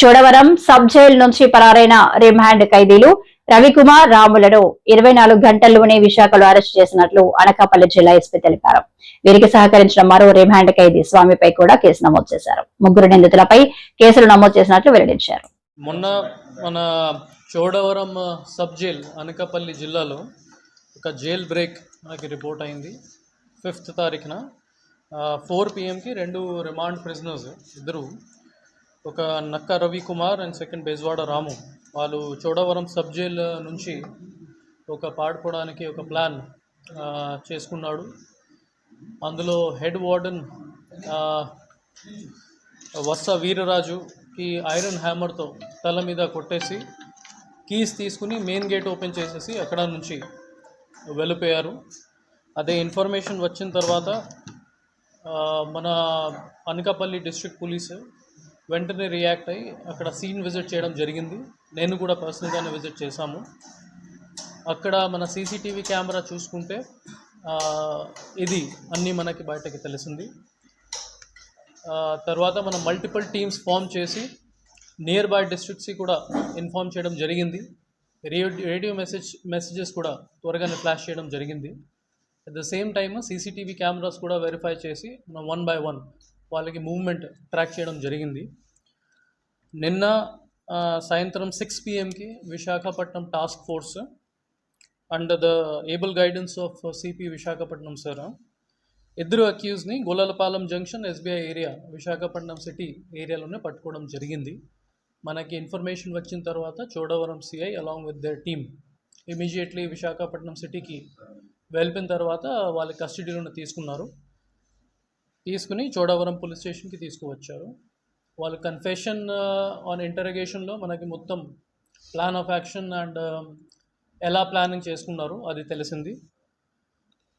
Chodavaram sub jail నుంచి పరారైన remand ఖైదీలు రవికుమార్ రాములను ఇరవై నాలుగు గంటల్లోనే విశాఖలో అరెస్ట్ చేసినట్లు అనకాపల్లి జిల్లా ఎస్పీ తెలిపారు. వీరికి సహకరించిన మరో రిమాండ్ ఖైదీ స్వామిపై కూడా కేసు నమోదు చేశారు. ముగ్గురు నిందితులపై కేసులు నమోదు చేసినట్లు వెల్లడించారు. మొన్న మన చోడవరం సబ్ జైల్ అనకాపల్లి జిల్లాలో ఒక జైల్ బ్రేక్ మనకి రిపోర్ట్ అయింది. ఫిఫ్త్ తారీఖున ఫోర్ పిఎంకి రెండు రిమాండ్ ప్రిజనర్స్ ఇద్దరు ఒక నక్క రవికుమార్ అండ్ సెకండ్ బెజ్వాడ రాము. వాళ్ళు చోడవరం సబ్ జైల్ నుంచి ఒక పాడుకోవడానికి ఒక ప్లాన్ చేసుకున్నాడు. అందులో హెడ్ వార్డెన్ ఆ, వత్స వీరరాజుకి ఐరన్ హ్యామర్తో తల మీద కొట్టేసి కీస్ తీసుకుని మెయిన్ గేట్ ఓపెన్ చేసేసి అక్కడ నుంచి వెళ్ళిపోయారు. అదే ఇన్ఫర్మేషన్ వచ్చిన తర్వాత మన అనకాపల్లి డిస్ట్రిక్ట్ పోలీసు వెంటనే రియాక్ట్ అయ్యి అక్కడ సీన్ విజిట్ చేయడం జరిగింది. నేను కూడా పర్సనల్గానే విజిట్ చేశాము. అక్కడ మన సీసీటీవీ కెమెరా చూసుకుంటే ఇది అన్నీ మనకి బయటకి తెలిసింది. తర్వాత మనం మల్టిపుల్ టీమ్స్ ఫామ్ చేసి నియర్ బై డిస్ట్రిక్ట్స్కి కూడా ఇన్ఫామ్ చేయడం జరిగింది. రేడియో రేడియో మెసేజ్ మెసేజెస్ కూడా త్వరగానే ఫ్లాష్ చేయడం జరిగింది. At the same time CCTV cameras కూడా వెరిఫై చేసి మనం వన్ బై వన్ వాళ్ళకి మూవ్మెంట్ ట్రాక్ చేయడం జరిగింది. నిన్న సాయంత్రం six పిఎంకి Visakhapatnam task force under the able guidance of CP Visakhapatnam sir ఇద్దరు అక్యూజ్ని Gollalapalem junction SBI area Visakhapatnam city ఏరియాలోనే పట్టుకోవడం జరిగింది. మనకి ఇన్ఫర్మేషన్ వచ్చిన తర్వాత Chodavaram CI along with their team immediately Visakhapatnam సిటీకి వెళ్ళిన తర్వాత వాళ్ళ కస్టడీలోనే తీసుకున్నారు. తీసుకుని చోడవరం పోలీస్ స్టేషన్కి తీసుకువచ్చారు. వాళ్ళు కన్ఫెషన్ ఆన్ ఇంటరగేషన్లో మనకి మొత్తం ప్లాన్ ఆఫ్ యాక్షన్ అండ్ ఎలా ప్లానింగ్ చేసుకున్నారు అది తెలిసింది.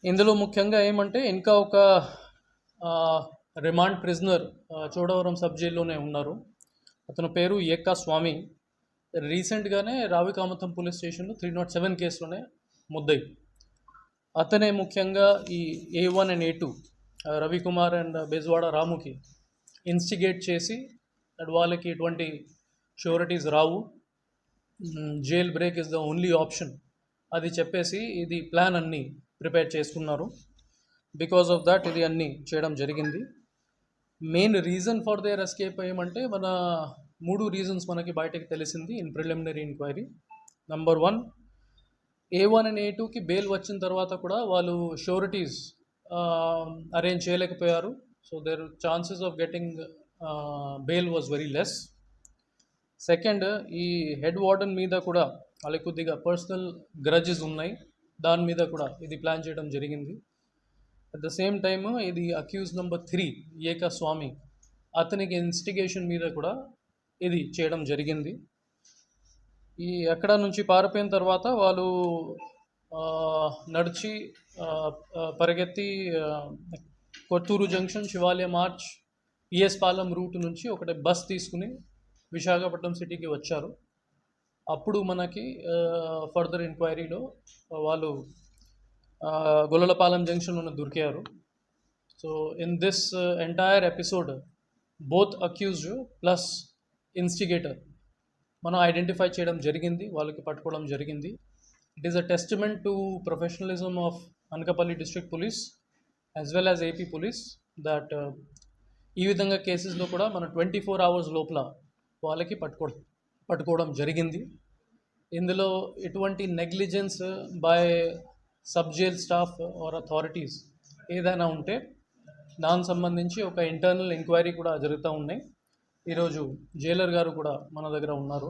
ఇందులో ముఖ్యంగా ఏమంటే ఇంకా ఒక రిమాండ్ ప్రిజనర్ చోడవరం సబ్ జైల్లోనే ఉన్నారు. అతని పేరు ఏకా స్వామి. రీసెంట్గానే రావికామతం పోలీస్ స్టేషన్లో త్రీ నాట్ సెవెన్ కేసులోనే ముద్దయి. అతనే ముఖ్యంగా ఈ A one and A two Ravikumar and Bezawada రాముకి instigate చేసి అండ్ వాళ్ళకి ఎటువంటి sureties Rao. Jail break is the only option అది చెప్పేసి ఇది ప్లాన్ అన్నీ ప్రిపేర్ చేసుకున్నారు. బికాస్ ఆఫ్ దట్ ఇది అన్నీ చేయడం జరిగింది. Main reason for their escape ఏమంటే మన మూడు రీజన్స్ మనకి బయటకు తెలిసింది in preliminary enquiry number one A one and A టూకి బెయిల్ వచ్చిన తర్వాత కూడా వాళ్ళు షూరిటీస్ అరేంజ్ చేయలేకపోయారు. So their chances of getting bail was very less second ఈ హెడ్ వార్డెన్ మీద కూడా వాళ్ళకి కొద్దిగా పర్సనల్ గ్రజెస్ ఉన్నాయి. దాని మీద కూడా ఇది ప్లాన్ చేయడం జరిగింది. అట్ ద సేమ్ టైమ్ ఇది accused number three Eka Swamy అతనికి ఇన్స్టిగేషన్ మీద కూడా ఇది చేయడం జరిగింది. ఈ ఎక్కడ నుంచి పారిపోయిన తర్వాత వాళ్ళు నడిచి పరిగెత్తి కొత్తూరు జంక్షన్ శివాలయం మార్చ్ ఈఎస్ పాలెం రూట్ నుంచి ఒకటి బస్ తీసుకుని విశాఖపట్నం సిటీకి వచ్చారు. అప్పుడు మనకి ఫర్దర్ ఎంక్వైరీలో వాళ్ళు గొల్లలపాలెం జంక్షన్లోనే దొరికారు. So in this entire episode both accused plus instigator. మనం ఐడెంటిఫై చేయడం జరిగింది వాళ్ళకి పట్టుకోవడం జరిగింది. It is a testament to professionalism of Anakapalli district police as well as AP police that ఈ విధంగా కేసెస్లో కూడా మన ట్వంటీ ఫోర్ అవర్స్ లోపల వాళ్ళకి పట్టుకో పట్టుకోవడం జరిగింది. ఇందులో ఎటువంటి negligence by sub jail staff or authorities ఏదైనా ఉంటే దానికి సంబంధించి ఒక ఇంటర్నల్ ఎంక్వైరీ కూడా జరుగుతూ ఉన్నాయి. ఈరోజు జైలర్ గారు కూడా మన దగ్గర ఉన్నారు.